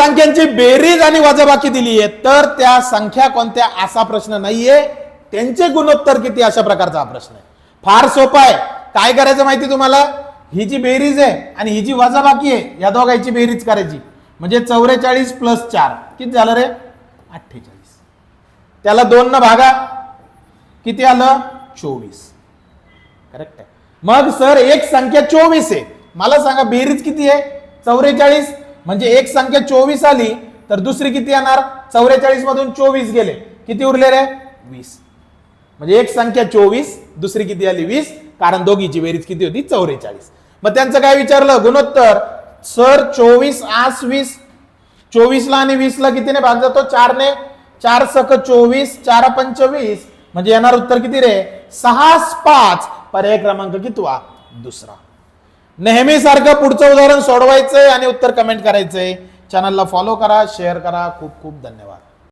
संख्यांची बेरीज आणि वजाबाकी दिली आहे तर त्या संख्या कोणत्या असा प्रश्न नाहीये. त्यांचे गुणोत्तर किती अशा प्रकारचा हा प्रश्न आहे. फार सोपा आहे. काय करायचं माहिती तुम्हाला? ही जी बेरीज आहे आणि ही जी वजाबाकी आहे या दोघांची बेरीज करायची. म्हणजे चौवेचाळीस प्लस चार. किती झालं रे? अठ्ठेचाळीस. त्याला दोन न भागा. किती आलं? चोवीस. करेक्ट आहे. मग सर एक संख्या चोवीस आहे. मला सांगा बेरीज किती आहे? चौवेचाळीस म्हणजे एक संख्या चोवीस आली तर दुसरी किती येणार? चौवेचाळीस मधून चोवीस गेले. किती उरले रे? वीस. म्हणजे एक संख्या चोवीस दुसरी किती आली? वीस. कारण दोघीची बेरीज किती होती? चौवेचाळीस. मग त्यांचं काय विचारलं? गुणोत्तर. सर चोवीस आस वीस. चोवीसला आणि वीसला कितीने भाग जातो? चारने. चार सक चोवीस चार पंचवीस म्हणजे येणार उत्तर किती रे? सहा पाच. पर्याय क्रमांक कितवा? दुसरा. नेहमीसारखं पुढचं उदाहरण सोडवायचंय आणि उत्तर कमेंट करायचंय. चॅनलला फॉलो करा शेअर करा. खूप खूप धन्यवाद.